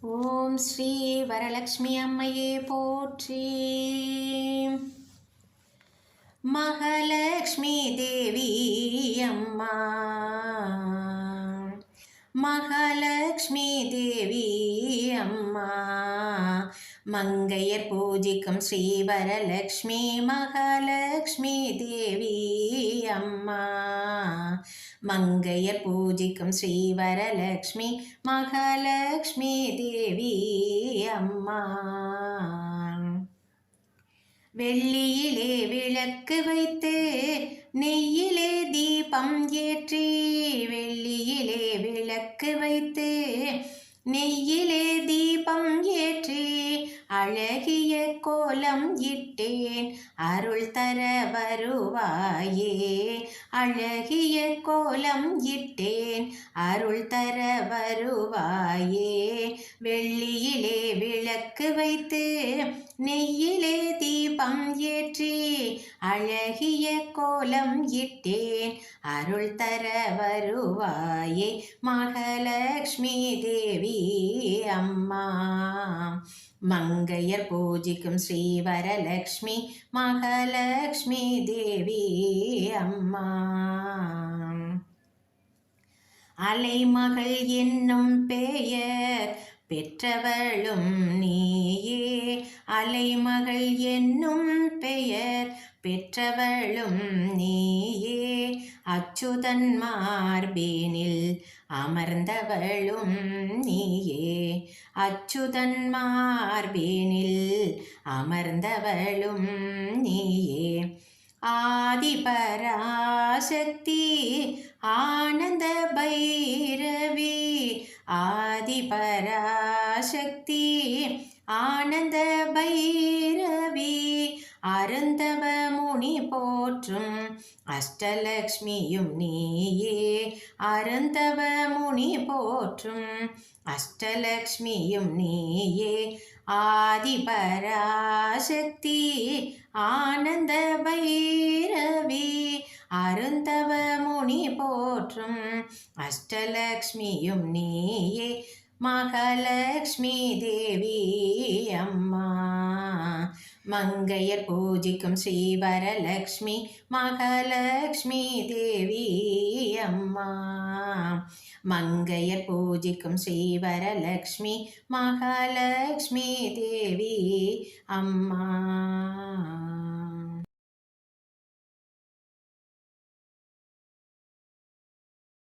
ஓம் ஸ்ரீ வரலக்ஷ்மி அம்மையே போற்றி. மகலக்ஷ்மி தேவி அம்மா. மகாலட்சுமி தேவி அம்மா. மங்கையர் பூஜிக்கும் ஸ்ரீ வரலக்ஷ்மி மகாலட்சுமி தேவி அம்மா. மங்கையர் பூஜிக்கும் ஸ்ரீ வரலக்ஷ்மி மகாலட்சுமி தேவி அம்மா. வெள்ளியிலே விளக்கு வைத்து நெய்யிலே தீபம் ஏற்றி வெள்ளியிலே விளக்கு வைத்து நெய்யிலே தீபம் ஏற்றி அழகிய கோலம் இட்டேன். அருள் தர வருவாயே அழகிய கோலம் இட்டேன். அருள் தர வருவாயே வெள்ளியிலே விளக்கு வைத்து நெய்யிலே தீபம் ஏற்றி அழகிய கோலம் இட்டேன். அருள் தர வருவாயே மகாலட்சுமி தேவி அம்மா. மங்கையர் பூஜிக்கும் ஸ்ரீ வரலக்ஷ்மி மகாலட்சுமி தேவி அம்மா. அலைமகள் என்னும் பெயர் பெற்றவளும் நீயே. அலைமகள் என்னும் பெயர் பெற்றவளும் நீயே. அச்சுதன் மார்பேனில் அமர்ந்தவளும் நீயே. அச்சுதன் மார்பேனில் அமர்ந்தவளும் நீயே. ஆதிபராசக்தி ஆனந்த பைரவி ஆதிபரா ஆனந்த பைரவி அருந்தவ முனி போற்றும் அஷ்டலக்ஷ்மியும் நீயே. அருந்தவ முனி போற்றும் அஷ்டலக்ஷ்மியும் நீயே. ஆதிபராசக்தி ஆனந்த பைரவி அருந்தவ முனி போற்றும் அஷ்டலக்ஷ்மியும் நீயே. மகாலட்சுமி தேவி அம்மா மங்கையர் பூஜிக்கும் ஸ்ரீ வரலக்ஷ்மி மகாலட்சுமி தேவி அம்மா மங்கையர் பூஜிக்கும் ஸ்ரீ வரலக்ஷ்மி மகாலட்சுமி தேவி அம்மா